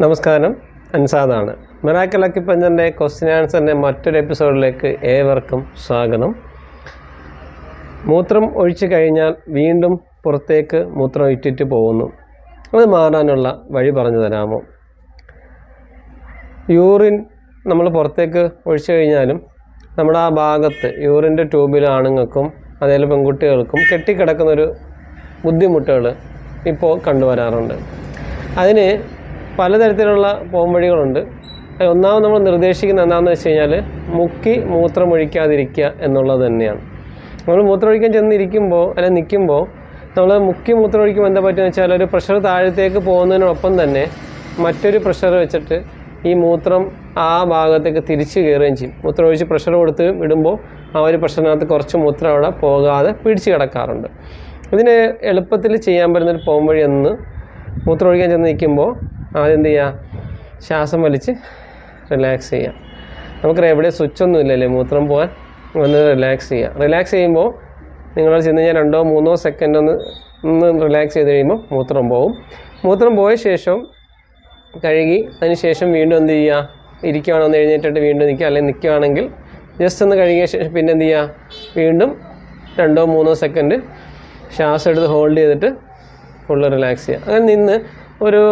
നമസ്കാരം. അൻസാദാണ്. Miracle അക്കിപ്പഞ്ചന്റെ question ആൻസറിന്റെ മറ്റൊരു എപ്പിസോഡിലേക്ക് ഏവർക്കും സ്വാഗതം. മൂത്രം ഒഴിച്ചു കഴിഞ്ഞാൽ വീണ്ടും പുറത്തേക്ക് മൂത്രം ഇറ്റിറ്റ് പോകുന്നു. അത് മാറാനുള്ള വഴി പറഞ്ഞു തരാമോ? യൂറിൻ നമ്മൾ പുറത്തേക്ക് ഒഴിച്ചു കഴിഞ്ഞാലും നമ്മുടെ ആ ഭാഗത്ത് യൂറിന്റെ ട്യൂബിൽ ആണുങ്ങൾക്കും അതേപോലെ പെൺകുട്ടികൾക്കും കെട്ടിക്കിടക്കുന്നൊരു ബുദ്ധിമുട്ടുകൾ ഇപ്പോൾ കണ്ടുവരാറുണ്ട്. അതിന് പലതരത്തിലുള്ള പോംവഴികളുണ്ട്. ഒന്നാമത് നമ്മൾ നിർദ്ദേശിക്കുന്ന എന്താണെന്ന് വെച്ച് കഴിഞ്ഞാൽ മുക്കി മൂത്രമൊഴിക്കാതിരിക്കുക എന്നുള്ളത് തന്നെയാണ്. നമ്മൾ മൂത്രമൊഴിക്കാൻ ചെന്നിരിക്കുമ്പോൾ അല്ലെങ്കിൽ നിൽക്കുമ്പോൾ നമ്മൾ മുക്കി മൂത്രമൊഴിക്കുമ്പോൾ എന്താ പറ്റുക വെച്ചാൽ ഒരു പ്രഷർ താഴത്തേക്ക് പോകുന്നതിനൊപ്പം തന്നെ മറ്റൊരു പ്രഷർ വെച്ചിട്ട് ഈ മൂത്രം ആ ഭാഗത്തേക്ക് തിരിച്ചു കയറുകയും ചെയ്യും. മൂത്രമൊഴിച്ച് പ്രഷർ കൊടുത്ത് വിടുമ്പോൾ ആ ഒരു പ്രഷറിനകത്ത് കുറച്ച് മൂത്രം അവിടെ പോകാതെ പിടിച്ചു കിടക്കാറുണ്ട്. ഇതിന് എളുപ്പത്തിൽ ചെയ്യാൻ പറ്റുന്നൊരു പോംവഴി എന്ന് മൂത്രമൊഴിക്കാൻ ചെന്ന് നിൽക്കുമ്പോൾ ആദ്യം എന്ത് ചെയ്യുക ശ്വാസം വലിച്ച് റിലാക്സ് ചെയ്യാം. നമുക്കറിയാം എവിടെ സ്വിച്ചൊന്നും ഇല്ലല്ലേ മൂത്രം പോകാൻ ഒന്ന് റിലാക്സ് ചെയ്യുക റിലാക്സ് ചെയ്യുമ്പോൾ നിങ്ങൾ ചെന്ന് കഴിഞ്ഞാൽ രണ്ടോ മൂന്നോ സെക്കൻഡ് ഒന്ന് ഒന്ന് റിലാക്സ് ചെയ്ത് കഴിയുമ്പോൾ മൂത്രം പോകും മൂത്രം പോയ ശേഷം കഴുകി അതിന് ശേഷം വീണ്ടും എന്ത് ചെയ്യുക ഇരിക്കുകയാണോ ഒന്ന് എഴുന്നേറ്റിട്ട് വീണ്ടും നിൽക്കുക. അല്ലെങ്കിൽ നിൽക്കുകയാണെങ്കിൽ ജസ്റ്റ് ഒന്ന് കഴുകിയ ശേഷം പിന്നെ എന്ത് ചെയ്യുക വീണ്ടും രണ്ടോ മൂന്നോ സെക്കൻഡ് ശ്വാസം എടുത്ത് ഹോൾഡ് ചെയ്തിട്ട് ഫുള്ള് റിലാക്സ് ചെയ്യുക അങ്ങനെ നിന്ന് ഒരു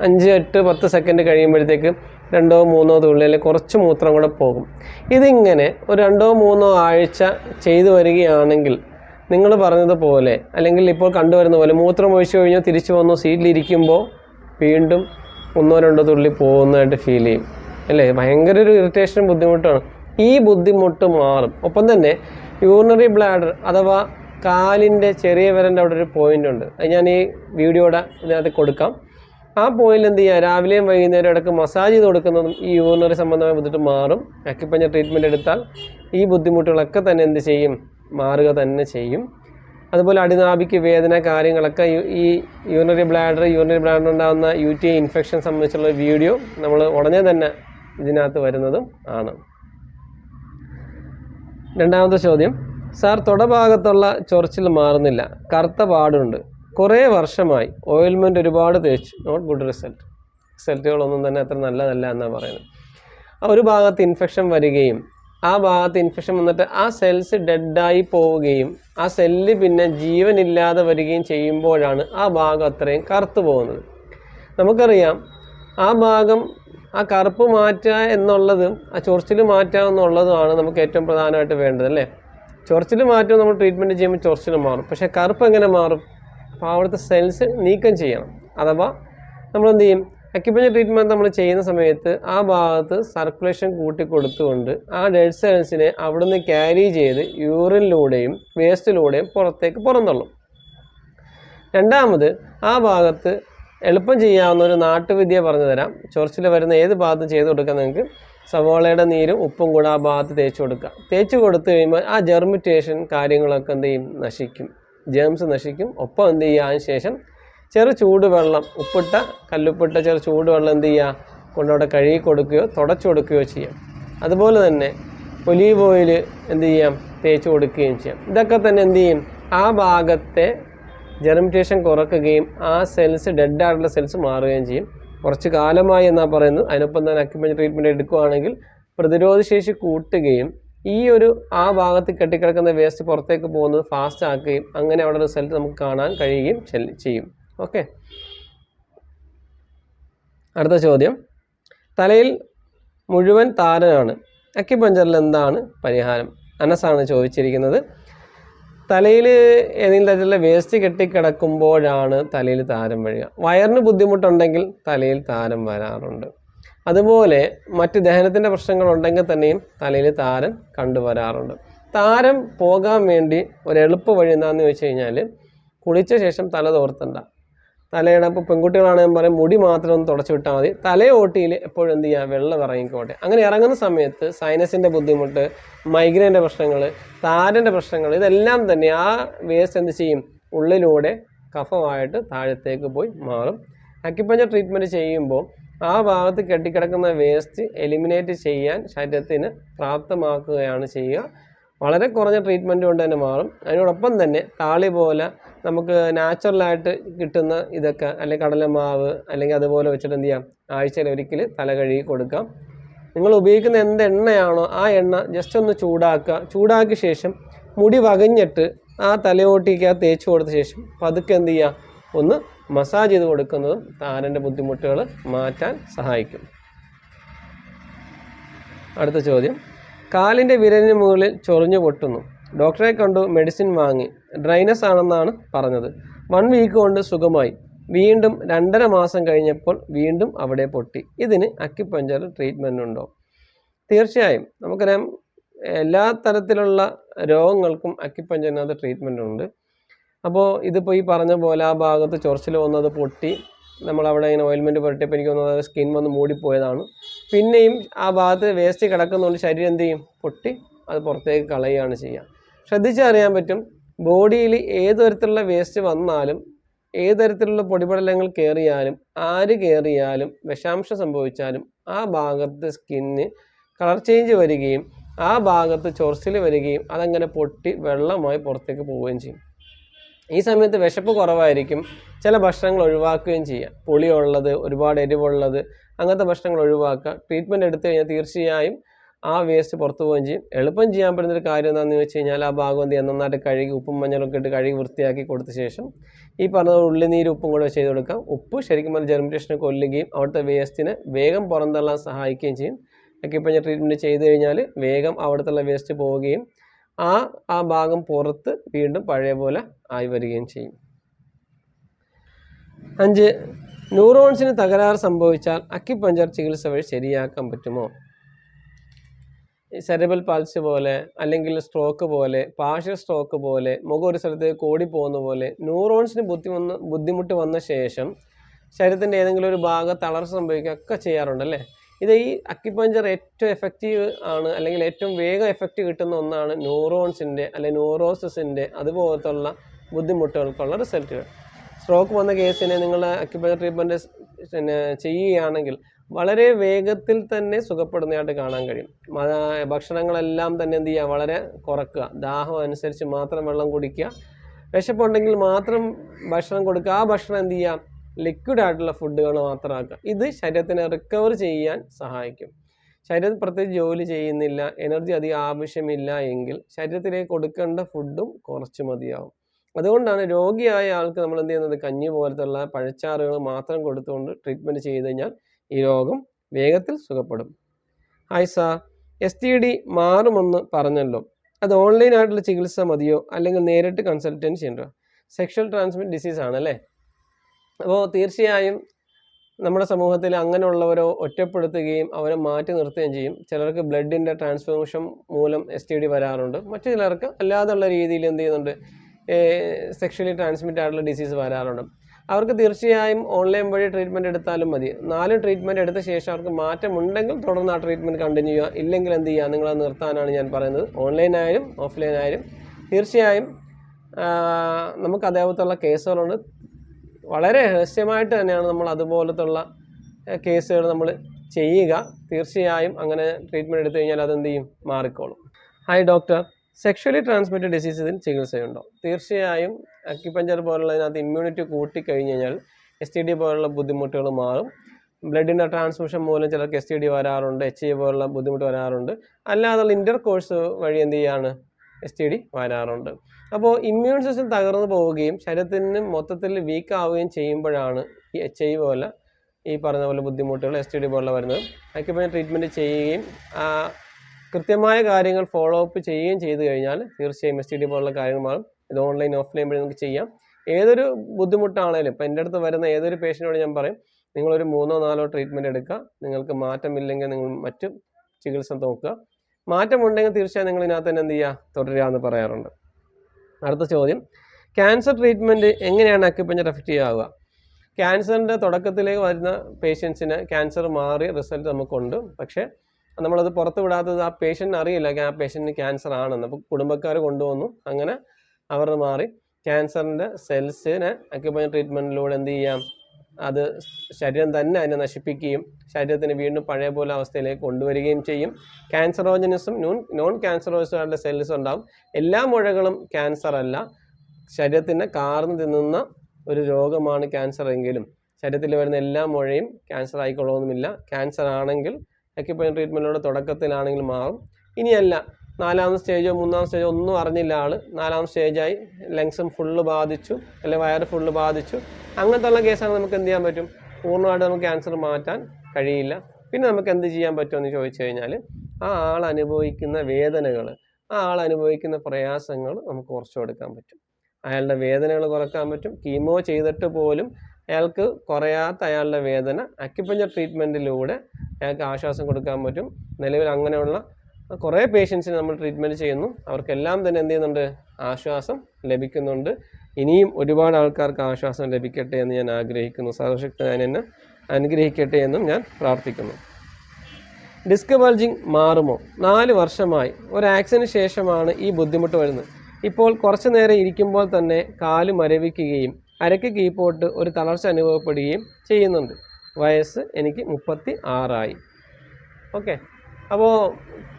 അഞ്ച് എട്ട് പത്ത് സെക്കൻഡ് കഴിയുമ്പോഴത്തേക്ക് രണ്ടോ മൂന്നോ തുള്ളി അല്ലെങ്കിൽ കുറച്ച് മൂത്രം കൂടെ പോകും. ഇതിങ്ങനെ ഒരു രണ്ടോ മൂന്നോ ആഴ്ച ചെയ്തു വരികയാണെങ്കിൽ നിങ്ങൾ പറഞ്ഞതുപോലെ അല്ലെങ്കിൽ ഇപ്പോൾ കണ്ടുവരുന്ന പോലെ മൂത്രം ഒഴിച്ചു കഴിഞ്ഞാൽ തിരിച്ചു വന്നു സീറ്റിലിരിക്കുമ്പോൾ വീണ്ടും ഒന്നോ രണ്ടോ തുള്ളി പോകുന്നതായിട്ട് ഫീൽ ചെയ്യും. അല്ലേ? ഭയങ്കര ഒരു ഇറിറ്റേഷനും ബുദ്ധിമുട്ടാണ് ഈ ബുദ്ധിമുട്ട് മാറും. ഒപ്പം തന്നെ യൂറിനറി ബ്ലാഡർ അഥവാ കാലിന്റെ ചെറിയ വിരന്റെ അവിടെ ഒരു പോയിന്റ് ഉണ്ട്. അത് ഞാൻ ഈ വീഡിയോയുടെ ഇതിനകത്ത് കൊടുക്കാം. ആ പോയിന്റിൽ എന്ത് ചെയ്യുക രാവിലെയും വൈകുന്നേരം ഇടയ്ക്ക് മസാജ് ചെയ്ത് കൊടുക്കുന്നതും ഈ യൂറിനറി സംബന്ധമായ ബുദ്ധിമുട്ട് മാറും. അക്കിപ്പഞ്ഞ ട്രീറ്റ്മെന്റ് എടുത്താൽ ഈ ബുദ്ധിമുട്ടുകളൊക്കെ തന്നെ എന്ത് ചെയ്യും? മാറുക തന്നെ ചെയ്യും. അതുപോലെ അടിനാഭിക്ക് വേദന കാര്യങ്ങളൊക്കെ ഈ- ഈ യൂറിനറി ബ്ലാഡർ യൂറിനറി ബ്ലാഡർ ഉണ്ടാകുന്ന യു ടി ഐ ഇൻഫെക്ഷൻ സംബന്ധിച്ചുള്ള വീഡിയോ നമ്മൾ ഉടനെ തന്നെ ഇതിനകത്ത് വരുന്നതും ആണ്. രണ്ടാമത്തെ ചോദ്യം. സാർ തുടഭാഗത്തുള്ള ചൊറിച്ചിൽ മാറുന്നില്ല. കറുത്ത പാടുണ്ട്. കുറേ വർഷമായി ഓയിൽമെന്റ് ഒരുപാട് തേച്ച്. നോട്ട് ഗുഡ് റിസൾട്ട് റിസൾട്ടുകളൊന്നും തന്നെ അത്ര നല്ലതല്ല എന്നാണ് പറയുന്നത്. ആ ഒരു ഭാഗത്ത് ഇൻഫെക്ഷൻ വരികയും ആ ഭാഗത്ത് ഇൻഫെക്ഷൻ വന്നിട്ട് ആ സെൽസ് ഡെഡായി പോവുകയും ആ സെല്ല് പിന്നെ ജീവനില്ലാതെ വരികയും ചെയ്യുമ്പോഴാണ് ആ ഭാഗം അത്രയും കറുത്തു പോകുന്നത്. നമുക്കറിയാം ആ ഭാഗം ആ കറുപ്പ് മാറ്റുക എന്നുള്ളതും ആ ചൊറിച്ചിൽ മാറ്റുക എന്നുള്ളതുമാണ് നമുക്ക് ഏറ്റവും പ്രധാനമായിട്ട് വേണ്ടത് അല്ലേ? ചൊറിച്ചിൽ മാറ്റും നമ്മൾ ട്രീറ്റ്മെന്റ് ചെയ്യുമ്പോൾ ചൊറിച്ചിൽ മാറും. പക്ഷേ കറുപ്പ് എങ്ങനെ മാറും? അപ്പോൾ അവിടുത്തെ സെൽസ് നീക്കം ചെയ്യണം. അഥവാ നമ്മൾ എന്ത് ചെയ്യും? അക്യുപഞ്ചർ ട്രീറ്റ്മെന്റ് നമ്മൾ ചെയ്യുന്ന സമയത്ത് ആ ഭാഗത്ത് സർക്കുലേഷൻ കൂട്ടി കൊടുത്തുകൊണ്ട് ആ ഡെഡ് സെൽസിനെ അവിടുന്ന് ക്യാരി ചെയ്ത് യൂറിനിലൂടെയും വേസ്റ്റിലൂടെയും പുറത്തേക്ക് പുറന്തള്ളും. രണ്ടാമത് ആ ഭാഗത്ത് എളുപ്പം ചെയ്യാവുന്ന ഒരു നാട്ടുവിദ്യ പറഞ്ഞു തരാം. ചൊറിച്ചിൽ വരുന്ന ഏത് ഭാഗത്തും ചെയ്ത് കൊടുക്കാൻ നിങ്ങൾക്ക് സവോളയുടെ നീരും ഉപ്പും കൂടെ ആ ഭാഗത്ത് തേച്ച് കൊടുക്കുക തേച്ച് കൊടുത്തു കഴിയുമ്പോൾ ആ ജെർമിറ്റേഷൻ കാര്യങ്ങളൊക്കെ എന്ത് ചെയ്യും? നശിക്കും. ജേംസ് നശിക്കും. ഒപ്പം എന്ത് ചെയ്യുക? അതിന് ശേഷം ചെറു ചൂടുവെള്ളം ഉപ്പിട്ട കല്ലുപ്പിട്ട ചെറു ചൂടുവെള്ളം എന്ത് ചെയ്യുക? കൊണ്ടവിടെ കഴുകി കൊടുക്കുകയോ തുടച്ചു കൊടുക്കുകയോ ചെയ്യാം. അതുപോലെ തന്നെ ഒലീവ് ഓയിൽ എന്ത് ചെയ്യാം? തേച്ച് കൊടുക്കുകയും ചെയ്യാം. ഇതൊക്കെ തന്നെ എന്ത് ചെയ്യും? ആ ഭാഗത്തെ ജെർമിറ്റേഷൻ കുറക്കുകയും ആ സെൽസ് ഡെഡ് ആയിട്ടുള്ള സെൽസ് മാറുകയും ചെയ്യും. കുറച്ച് കാലമായി എന്നാണ് പറയുന്നത്. അതിനൊപ്പം തന്നെ അക്യുമെന്റ് ട്രീറ്റ്മെന്റ് എടുക്കുകയാണെങ്കിൽ പ്രതിരോധശേഷി കൂട്ടുകയും ഈ ഒരു ആ ഭാഗത്ത് കെട്ടിക്കിടക്കുന്ന വേസ്റ്റ് പുറത്തേക്ക് പോകുന്നത് ഫാസ്റ്റ് ആക്കുകയും അങ്ങനെ അവിടെ റിസൾട്ട് നമുക്ക് കാണാൻ കഴിയുകയും ചെയ്യും. ഓക്കെ അടുത്ത ചോദ്യം. തലയിൽ മുഴുവൻ താരനാണ്. അക്യുപഞ്ചറിൽ എന്താണ് പരിഹാരം? അനസാണ് ചോദിച്ചിരിക്കുന്നത്. തലയിൽ ഏതെങ്കിലും തരത്തിലുള്ള വേസ്റ്റ് കെട്ടിക്കിടക്കുമ്പോഴാണ് തലയിൽ താരം വരിക. വയറിന് ബുദ്ധിമുട്ടുണ്ടെങ്കിൽ തലയിൽ താരം വരാറുണ്ട്. അതുപോലെ മറ്റ് ദഹനത്തിന്റെ പ്രശ്നങ്ങളുണ്ടെങ്കിൽ തന്നെയും തലയിൽ താരൻ കണ്ടുവരാറുണ്ട്. താരം പോകാൻ വേണ്ടി ഒരു എളുപ്പ വഴി എന്താണെന്ന് ചോദിച്ചു കഴിഞ്ഞാൽ കുളിച്ച ശേഷം തല തോർത്തണ്ട. തലയുടെ ഇപ്പോൾ പെൺകുട്ടികളാണെങ്കിൽ പറയും മുടി മാത്രം ഒന്ന് തുടച്ചു വിട്ടാൽ മതി. തലയോട്ടിയിൽ എപ്പോഴും എന്ത് ചെയ്യുക വെള്ളം ഇറങ്ങിക്കോട്ടെ. അങ്ങനെ ഇറങ്ങുന്ന സമയത്ത് സൈനസിന്റെ ബുദ്ധിമുട്ട് മൈഗ്രൈന്റെ പ്രശ്നങ്ങൾ താരന്റെ പ്രശ്നങ്ങൾ ഇതെല്ലാം തന്നെ ആ വേസ്റ്റ് എന്ത് ചെയ്യും? ഉള്ളിലൂടെ കഫമായിട്ട് താഴത്തേക്ക് പോയി മാറും. അക്യുപഞ്ചർ ട്രീറ്റ്മെന്റ് ചെയ്യുമ്പോൾ ആ ഭാഗത്ത് കെട്ടിക്കിടക്കുന്ന വേസ്റ്റ് എലിമിനേറ്റ് ചെയ്യാൻ ശരീരത്തിന് പ്രാപ്തമാക്കുകയാണ് ചെയ്യുക. വളരെ കുറഞ്ഞ ട്രീറ്റ്മെന്റ് കൊണ്ട് തന്നെ മാറും. അതിനോടൊപ്പം തന്നെ താളി പോലെ നമുക്ക് നാച്ചുറലായിട്ട് കിട്ടുന്ന ഇതൊക്കെ അല്ലെങ്കിൽ കടലമാവ് അല്ലെങ്കിൽ അതുപോലെ വെച്ചിട്ട് എന്ത് ചെയ്യാം? ആഴ്ചയിൽ ഒരിക്കൽ തല കഴുകി കൊടുക്കാം. നിങ്ങൾ ഉപയോഗിക്കുന്ന എന്ത് എണ്ണയാണോ ആ എണ്ണ ജസ്റ്റ് ഒന്ന് ചൂടാക്കുക. ചൂടാക്കിയ ശേഷം മുടി വകഞ്ഞിട്ട് ആ തലയോട്ടിക്ക് ആ തേച്ച് കൊടുത്ത ശേഷം പതുക്കെ എന്ത് ചെയ്യുക? ഒന്ന് മസാജ് ചെയ്ത് കൊടുക്കുന്നതും താരന്റെ ബുദ്ധിമുട്ടുകൾ മാറ്റാൻ സഹായിക്കും. അടുത്ത ചോദ്യം. കാലിന്റെ വിരലിന് മുകളിൽ ചൊറിഞ്ഞു പൊട്ടുന്നു. ഡോക്ടറെ കണ്ടു മെഡിസിൻ വാങ്ങി. ഡ്രൈനസ് ആണെന്നാണ് പറഞ്ഞത്. വൺ വീക്ക് കൊണ്ട് സുഖമായി. വീണ്ടും രണ്ടര മാസം കഴിഞ്ഞപ്പോൾ വീണ്ടും അവിടെ പൊട്ടി. ഇതിന് അക്കിപ്പഞ്ചർ ട്രീറ്റ്മെന്റ് ഉണ്ടോ? തീർച്ചയായും. നമുക്കറിയാം എല്ലാ തരത്തിലുള്ള രോഗങ്ങൾക്കും അക്കിപ്പഞ്ചറിനകത്ത് ട്രീറ്റ്മെന്റ് ഉണ്ട്. അപ്പോൾ ഇതിപ്പോൾ ഈ പറഞ്ഞ പോലെ ആ ഭാഗത്ത് ചൊറിച്ചിൽ വന്നത് പൊട്ടി. നമ്മളവിടെ ഇങ്ങനെ ഓയിൽമെന്റ് പുരട്ടിയപ്പോൾ എനിക്ക് തോന്നുന്നത് സ്കിൻ വന്ന് മൂടിപ്പോയതാണ്. പിന്നെയും ആ ഭാഗത്ത് വേസ്റ്റ് കിടക്കുന്നതുകൊണ്ട് ശരീരം എന്ത് ചെയ്യും? പൊട്ടി. അത് പുറത്തേക്ക് കളയുകയാണ് ചെയ്യുക ശ്രദ്ധിച്ചറിയാൻ പറ്റും ബോഡിയിൽ ഏത് തരത്തിലുള്ള വേസ്റ്റ് വന്നാലും ഏത് തരത്തിലുള്ള പൊടിപടലങ്ങൾ കയറിയാലും ആര് കയറിയാലും വിഷാംശം സംഭവിച്ചാലും ആ ഭാഗത്ത് സ്കിന്ന് കളർ ചേഞ്ച് വരികയും ആ ഭാഗത്ത് ചൊറിച്ചിൽ വരികയും അതങ്ങനെ പൊട്ടി വെള്ളമായി പുറത്തേക്ക് പോവുകയും ചെയ്യും. ഈ സമയത്ത് വിശപ്പ് കുറവായിരിക്കും. ചില ഭക്ഷണങ്ങൾ ഒഴിവാക്കുകയും ചെയ്യാം. പുളിയുള്ളത് ഒരുപാട് എരിവുള്ളത് അങ്ങനത്തെ ഭക്ഷണങ്ങൾ ഒഴിവാക്കുക. ട്രീറ്റ്മെന്റ് എടുത്തു കഴിഞ്ഞാൽ തീർച്ചയായും ആ വേസ്റ്റ് പുറത്തു പോവുകയും ചെയ്യും. എളുപ്പം ചെയ്യാൻ പറ്റുന്ന ഒരു കാര്യം എന്താണെന്ന് വെച്ച് കഴിഞ്ഞാൽ ആ ഭാഗം എന്ത് നന്നായിട്ട് കഴുകി ഉപ്പും മഞ്ഞളൊക്കെ ഇട്ട് കഴുകി വൃത്തിയാക്കി കൊടുത്ത ശേഷം ഈ പറഞ്ഞ ഉള്ളിനീര് ഉപ്പും കൂടെ ചെയ്ത് കൊടുക്കാം. ഉപ്പ് ശരിക്കും പറഞ്ഞാൽ ജെർമിറ്റേഷനെ കൊല്ലുകയും അവിടുത്തെ വേസ്റ്റിനെ വേഗം പുറന്തള്ളാൻ സഹായിക്കുകയും ചെയ്യും. ഒക്കെ ഇപ്പം ഞാൻ ട്രീറ്റ്മെന്റ് ചെയ്ത് കഴിഞ്ഞാൽ വേഗം അവിടുത്തെ വേസ്റ്റ് പോവുകയും ആ ആ ഭാഗം പുറത്ത് വീണ്ടും പഴയ പോലെ ആയി വരികയും ചെയ്യും. അഞ്ച് ന്യൂറോൺസിന് തകരാറ് സംഭവിച്ചാൽ അക്യുപഞ്ചർ ചികിത്സ വഴി ശരിയാക്കാൻ പറ്റുമോ? സെറിബൽ പാൽസി പോലെ അല്ലെങ്കിൽ സ്ട്രോക്ക് പോലെ പാർഷ്യൽ സ്ട്രോക്ക് പോലെ മുഖം ഒരു സ്ഥലത്തേക്ക് പോകുന്ന പോലെ ന്യൂറോൺസിന് ബുദ്ധി വന്ന ബുദ്ധിമുട്ട് വന്ന ശേഷം ശരീരത്തിന്റെ ഏതെങ്കിലും ഒരു ഭാഗം തളർച്ച സംഭവിക്കുക ഒക്കെ ചെയ്യാറുണ്ട് അല്ലേ ഇത് ഈ അക്യുപഞ്ചർ ഏറ്റവും എഫക്റ്റീവ് ആണ് അല്ലെങ്കിൽ ഏറ്റവും വേഗം എഫക്റ്റ് കിട്ടുന്ന ഒന്നാണ് ന്യൂറോൺസിന്റെ അല്ലെങ്കിൽ ന്യൂറോസിന്റെ അതുപോലത്തുള്ള ബുദ്ധിമുട്ടുകൾക്കുള്ള റിസൾട്ടുകൾ സ്ട്രോക്ക് വന്ന കേസിനെ നിങ്ങൾ അക്യുപഞ്ചർ ട്രീറ്റ്മെന്റ് പിന്നെ ചെയ്യുകയാണെങ്കിൽ വളരെ വേഗത്തിൽ തന്നെ സുഖപ്പെടുന്നതായിട്ട് കാണാൻ കഴിയും. ഭക്ഷണങ്ങളെല്ലാം തന്നെ എന്ത് ചെയ്യുക? വളരെ കുറക്കുക. ദാഹം അനുസരിച്ച് മാത്രം വെള്ളം കുടിക്കുക. വിശപ്പുണ്ടെങ്കിൽ മാത്രം ഭക്ഷണം കൊടുക്കുക. ആ ഭക്ഷണം എന്ത് ചെയ്യുക? ലിക്വിഡ് ആയിട്ടുള്ള ഫുഡുകൾ മാത്രമാക്കുക. ഇത് ശരീരത്തിനെ റിക്കവർ ചെയ്യാൻ സഹായിക്കും. ശരീരത്തിൽ പ്രത്യേകിച്ച് ജോലി ചെയ്യുന്നില്ല എനർജി അധികം ആവശ്യമില്ല എങ്കിൽ ശരീരത്തിലേക്ക് കൊടുക്കേണ്ട ഫുഡും കുറച്ച് മതിയാവും. അതുകൊണ്ടാണ് രോഗിയായ ആൾക്ക് നമ്മൾ എന്ത് ചെയ്യുന്നത്? കഞ്ഞി പോലത്തുള്ള പഴച്ചാറുകൾ മാത്രം കൊടുത്തുകൊണ്ട് ട്രീറ്റ്മെന്റ് ചെയ്ത് കഴിഞ്ഞാൽ ഈ രോഗം വേഗത്തിൽ സുഖപ്പെടും. Hi sir S T D മാറുമെന്ന് പറഞ്ഞല്ലോ. അത് ഓൺലൈനായിട്ടുള്ള ചികിത്സ മതിയോ? അല്ലെങ്കിൽ നേരിട്ട് കൺസൾട്ടൻസ് ചെയ്യണ്ടോ? സെക്ഷൽ ട്രാൻസ്മിറ്റ് ഡിസീസ് ആണല്ലേ? അപ്പോൾ തീർച്ചയായും നമ്മുടെ സമൂഹത്തിൽ അങ്ങനെയുള്ളവരോ ഒറ്റപ്പെടുത്തുകയും അവരെ മാറ്റി നിർത്തുകയും ചെയ്യും. ചിലർക്ക് ബ്ലഡിന്റെ ട്രാൻസ്ഫ്യൂഷൻ മൂലം എസ് ടി ഡി വരാറുണ്ട്. മറ്റു ചിലർക്ക് അല്ലാതെയുള്ള രീതിയിൽ എന്ത് ചെയ്യുന്നുണ്ട്? സെക്ഷലി ട്രാൻസ്മിറ്റ് ആയിട്ടുള്ള ഡിസീസ് വരാറുണ്ട്. അവർക്ക് തീർച്ചയായും ഓൺലൈൻ വഴി ട്രീറ്റ്മെന്റ് എടുത്താലും മതി. നാല് ട്രീറ്റ്മെന്റ് എടുത്ത ശേഷം അവർക്ക് മാറ്റമുണ്ടെങ്കിൽ തുടർന്ന് ആ ട്രീറ്റ്മെന്റ് കണ്ടിന്യൂ ചെയ്യുക. ഇല്ലെങ്കിൽ എന്ത് ചെയ്യുക? നിങ്ങളത് നിർത്താനാണ് ഞാൻ പറയുന്നത്. ഓഫ്ലൈൻ ആയാലും തീർച്ചയായും നമുക്ക് നമുക്ക് അതേപോലത്തുള്ള കേസുകളുണ്ട് വളരെ രഹസ്യമായിട്ട് തന്നെയാണ് നമ്മൾ അതുപോലത്തുള്ള കേസുകൾ നമ്മൾ ചെയ്യുക. തീർച്ചയായും അങ്ങനെ ട്രീറ്റ്മെന്റ് എടുത്തു കഴിഞ്ഞാൽ അതെന്ത് ചെയ്യും? മാറിക്കോളും. ഹായ് ഡോക്ടർ സെക്ഷലി ട്രാൻസ്മിറ്റഡ് ഡിസീസിൽ ചികിത്സയുണ്ടോ? തീർച്ചയായും അക്യുപഞ്ചർ പോലുള്ളതിനകത്ത് ഇമ്മ്യൂണിറ്റി കൂട്ടിക്കഴിഞ്ഞ് കഴിഞ്ഞാൽ എസ് ടി ഡി പോലുള്ള ബുദ്ധിമുട്ടുകൾ മാറും. ബ്ലഡിന്റെ ട്രാൻസ്മിഷൻ മൂലം ചിലർക്ക് എസ് ടി ഡി വരാറുണ്ട് എച്ച് ഐ പോലുള്ള ബുദ്ധിമുട്ട് വരാറുണ്ട്. അല്ലാതെ ഇന്റർ കോഴ്സ് വഴി എന്ത് ചെയ്യാണ്? എസ് ടി ഡി വരാറുണ്ട്. അപ്പോൾ ഇമ്മ്യൂൺ സിസ്റ്റം തകർന്നു പോവുകയും ശരീരത്തിന് മൊത്തത്തിൽ വീക്ക് ആവുകയും ചെയ്യുമ്പോഴാണ് ഈ എച്ച് ഐ പോലെ ഈ പറഞ്ഞ പോലെ ബുദ്ധിമുട്ടുകൾ എസ് ടി ഡി പോലുള്ള വരുന്നത്. അതൊക്കെ പിന്നെ ട്രീറ്റ്മെന്റ് ചെയ്യുകയും കൃത്യമായ കാര്യങ്ങൾ ഫോളോ അപ്പ് ചെയ്യുകയും ചെയ്തു കഴിഞ്ഞാൽ തീർച്ചയായും എസ് ടി ഡി പോലുള്ള കാര്യങ്ങൾ മാറും. ഇത് ഓൺലൈൻ ഓഫ്ലൈൻ വഴി നമുക്ക് ചെയ്യാം. ഏതൊരു ബുദ്ധിമുട്ടാണേലും ഇപ്പം എന്റെ അടുത്ത് വരുന്ന ഏതൊരു പേഷ്യന്റോട് ഞാൻ പറയും നിങ്ങളൊരു മൂന്നോ നാലോ ട്രീറ്റ്മെന്റ് എടുക്കുക. നിങ്ങൾക്ക് മാറ്റമില്ലെങ്കിൽ നിങ്ങൾ മറ്റു ചികിത്സ നോക്കുക. മാറ്റമുണ്ടെങ്കിൽ തീർച്ചയായും നിങ്ങൾ ഇതിനകത്ത് തന്നെ എന്ത് ചെയ്യുക? തുടരുക എന്ന് പറയാറുണ്ട്. അടുത്ത ചോദ്യം. ക്യാൻസർ ട്രീറ്റ്മെന്റ് എങ്ങനെയാണ് അക്യുപഞ്ചർ എഫക്റ്റീവ് ആവുക ക്യാൻസറിന്റെ തുടക്കത്തിലേക്ക് വരുന്ന പേഷ്യൻസിന് ക്യാൻസർ മാറി റിസൾട്ട് നമുക്കുണ്ട്. പക്ഷേ നമ്മളത് പുറത്ത് വിടാത്തത് ആ പേഷ്യന്റിന് അറിയില്ല ആ പേഷ്യന്റിന് ക്യാൻസർ ആണെന്ന്. അപ്പോൾ കുടുംബക്കാർ കൊണ്ടുവന്നു. അങ്ങനെ അവർ മാറി ക്യാൻസറിന്റെ സെൽസിനെ അക്യുപഞ്ചർ ട്രീറ്റ്മെന്റിലൂടെ എന്ത് ചെയ്യാം? അത് ശരീരം തന്നെ അതിനെ നശിപ്പിക്കുകയും ശരീരത്തിന് വീണ്ടും പഴയ പോലെ അവസ്ഥയിലേക്ക് കൊണ്ടുവരികയും ചെയ്യും. ക്യാൻസറോജനസും നോൺ നോൺ ക്യാൻസറോസുകളുടെ സെൽസ് ഉണ്ടാവും. എല്ലാ മുഴകളും ക്യാൻസർ അല്ല. ശരീരത്തിന്റെ കാർന്ന് തിന്നുന്ന ഒരു രോഗമാണ് ക്യാൻസർ എങ്കിലും. ശരീരത്തിൽ വരുന്ന എല്ലാ മുഴയും ക്യാൻസർ ആയിക്കൊള്ളണമെന്നില്ല. ക്യാൻസർ ആണെങ്കിൽ അക്യുപഞ്ചർ ട്രീറ്റ്മെന്റിലൂടെ തുടക്കത്തിലാണെങ്കിൽ മാറും. ഇനിയല്ല നാലാം സ്റ്റേജോ മൂന്നാം സ്റ്റേജോ ഒന്നും അറിഞ്ഞില്ല ആൾ നാലാം സ്റ്റേജായി ലങ്സും ഫുള്ള് ബാധിച്ചു. അല്ലെങ്കിൽ വയറ് ഫുള്ള് ബാധിച്ചു. അങ്ങനത്തെ ഉള്ള കേസാണ് നമുക്ക് എന്ത് ചെയ്യാൻ പറ്റും? പൂർണമായിട്ട് നമുക്ക് ക്യാൻസർ മാറ്റാൻ കഴിയില്ല. പിന്നെ നമുക്ക് എന്ത് ചെയ്യാൻ പറ്റുമെന്ന് ചോദിച്ചു കഴിഞ്ഞാൽ ആ ആൾ അനുഭവിക്കുന്ന വേദനകൾ ആ ആൾ അനുഭവിക്കുന്ന പ്രയാസങ്ങൾ നമുക്ക് കുറച്ചു കൊടുക്കാൻ പറ്റും. അയാളുടെ വേദനകൾ കുറയ്ക്കാൻ പറ്റും. കീമോ ചെയ്തിട്ട് പോലും അയാൾക്ക് കുറയാത്ത അയാളുടെ വേദന അക്യുപഞ്ചർ ട്രീറ്റ്മെന്റിലൂടെ അയാൾക്ക് ആശ്വാസം കൊടുക്കാൻ പറ്റും. നിലവിൽ അങ്ങനെയുള്ള കുറേ പേഷ്യൻസിന് നമ്മൾ ട്രീറ്റ്മെന്റ് ചെയ്യുന്നു. അവർക്കെല്ലാം തന്നെ എന്ത് ചെയ്യുന്നുണ്ട്? ആശ്വാസം ലഭിക്കുന്നുണ്ട്. ഇനിയും ഒരുപാട് ആൾക്കാർക്ക് ആശ്വാസം ലഭിക്കട്ടെ എന്ന് ഞാൻ ആഗ്രഹിക്കുന്നു. സർവശക്തൻ എന്നെ അനുഗ്രഹിക്കട്ടെ എന്നും ഞാൻ പ്രാർത്ഥിക്കുന്നു. ഡിസ്ക് ബൾജിങ് മാറുമോ? നാല് വർഷമായി. ഒരു ആക്സിന് ശേഷമാണ് ഈ ബുദ്ധിമുട്ട് വരുന്നത്. ഇപ്പോൾ കുറച്ചു നേരം ഇരിക്കുമ്പോൾ തന്നെ കാൽ മരവിക്കുകയും അരക്ക് കീപ്പോട്ട് ഒരു തളർച്ച അനുഭവപ്പെടുകയും ചെയ്യുന്നുണ്ട്. വയസ്സ് എനിക്ക് മുപ്പത്തി ആറായി. ഓക്കെ. അപ്പോൾ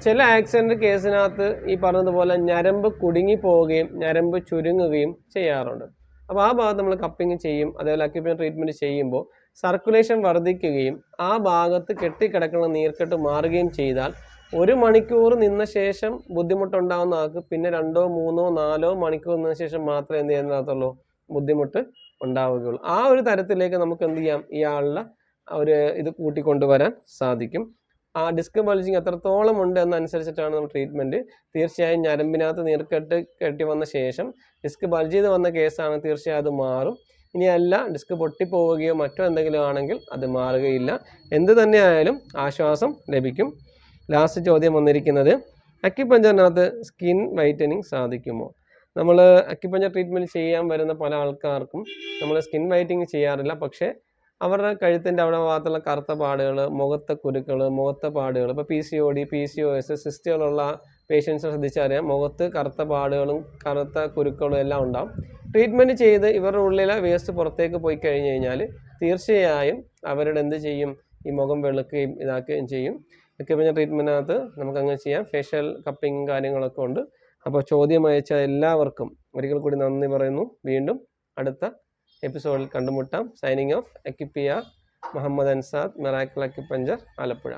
ചില ആക്സിഡന്റ് കേസിനകത്ത് ഈ പറഞ്ഞതുപോലെ ഞരമ്പ് കുടുങ്ങി പോവുകയും ഞരമ്പ് ചുരുങ്ങുകയും ചെയ്യാറുണ്ട്. അപ്പോൾ ആ ഭാഗത്ത് നമ്മൾ കപ്പിങ് ചെയ്യും അതേപോലെ അക്യുപ്യൻ ട്രീറ്റ്മെന്റ് ചെയ്യുമ്പോൾ സർക്കുലേഷൻ വർദ്ധിക്കുകയും ആ ഭാഗത്ത് കെട്ടിക്കിടക്കുന്ന നീർക്കെട്ട് മാറുകയും ചെയ്താൽ ഒരു മണിക്കൂർ നിന്ന ശേഷം ബുദ്ധിമുട്ടുണ്ടാകുന്ന ആൾക്ക് പിന്നെ രണ്ടോ മൂന്നോ നാലോ മണിക്കൂർ നിന്ന ശേഷം മാത്രമേ എന്ത് ചെയ്യുന്നതിനകത്തുള്ളൂ ബുദ്ധിമുട്ട് ഉണ്ടാവുകയുള്ളൂ. ആ ഒരു തരത്തിലേക്ക് നമുക്ക് എന്ത് ചെയ്യാം? ഇയാളുടെ ഒരു ഇത് കൂട്ടിക്കൊണ്ടുവരാൻ സാധിക്കും. ആ ഡിസ്ക് ബൾജിങ് എത്രത്തോളം ഉണ്ട് എന്നനുസരിച്ചിട്ടാണ് നമ്മൾ ട്രീറ്റ്മെന്റ് തീർച്ചയായും ഞരമ്പിനകത്ത് നീർക്കെട്ട് കെട്ടി വന്ന ശേഷം ഡിസ്ക് ബൾജ് ചെയ്ത് വന്ന കേസാണ് തീർച്ചയായും അത് മാറും. ഇനിയല്ല ഡിസ്ക് പൊട്ടിപ്പോവുകയോ മറ്റോ എന്തെങ്കിലും ആണെങ്കിൽ അത് മാറുകയില്ല. എന്ത് തന്നെയായാലും ആശ്വാസം ലഭിക്കും. ലാസ്റ്റ് ചോദ്യം വന്നിരിക്കുന്നത് അക്യുപഞ്ചറിനകത്ത് സ്കിൻ വൈറ്റനിങ് സാധിക്കുമോ? നമ്മൾ അക്യുപഞ്ചർ ട്രീറ്റ്മെന്റ് ചെയ്യാൻ വരുന്ന പല ആൾക്കാർക്കും നമ്മൾ സ്കിൻ വൈറ്റിങ് ചെയ്യാറില്ല. പക്ഷേ അവരുടെ കഴുത്തിന്റെ അവിടെ ഭാഗത്തുള്ള കറുത്ത പാടുകൾ മുഖത്തെ കുരുക്കൾ മുഖത്തെ പാടുകൾ. ഇപ്പോൾ P C O D P C O S സിസ്റ്റുകളുള്ള patients ശ്രദ്ധിച്ചറിയാം. മുഖത്ത് കറുത്ത പാടുകളും കറുത്ത കുരുക്കളും എല്ലാം ഉണ്ടാവും. ട്രീറ്റ്മെന്റ് ചെയ്ത് ഇവരുടെ ഉള്ളിലെ വേസ്റ്റ് പുറത്തേക്ക് പോയി കഴിഞ്ഞ് കഴിഞ്ഞാൽ തീർച്ചയായും അവരുടെ എന്ത് ചെയ്യും? ഈ മുഖം വെളുക്കുകയും ഇതാക്കുകയും ചെയ്യും. അക്യുപഞ്ചർ ട്രീറ്റ്മെന്റിനകത്ത് നമുക്കങ്ങനെ ചെയ്യാം. ഫേഷ്യൽ കപ്പിങ് കാര്യങ്ങളൊക്കെ ഉണ്ട്. അപ്പോൾ ചോദ്യം അയച്ച എല്ലാവർക്കും ഒരിക്കൽ കൂടി നന്ദി പറയുന്നു. വീണ്ടും അടുത്ത എപ്പിസോഡിൽ കണ്ടുമുട്ടാം. സൈനിങ് ഓഫ് അക്കിപ്പിയ മുഹമ്മദ് അൻസാദ് മെറാക്കിൾ അക്കിപ്പഞ്ചർ ആലപ്പുഴ.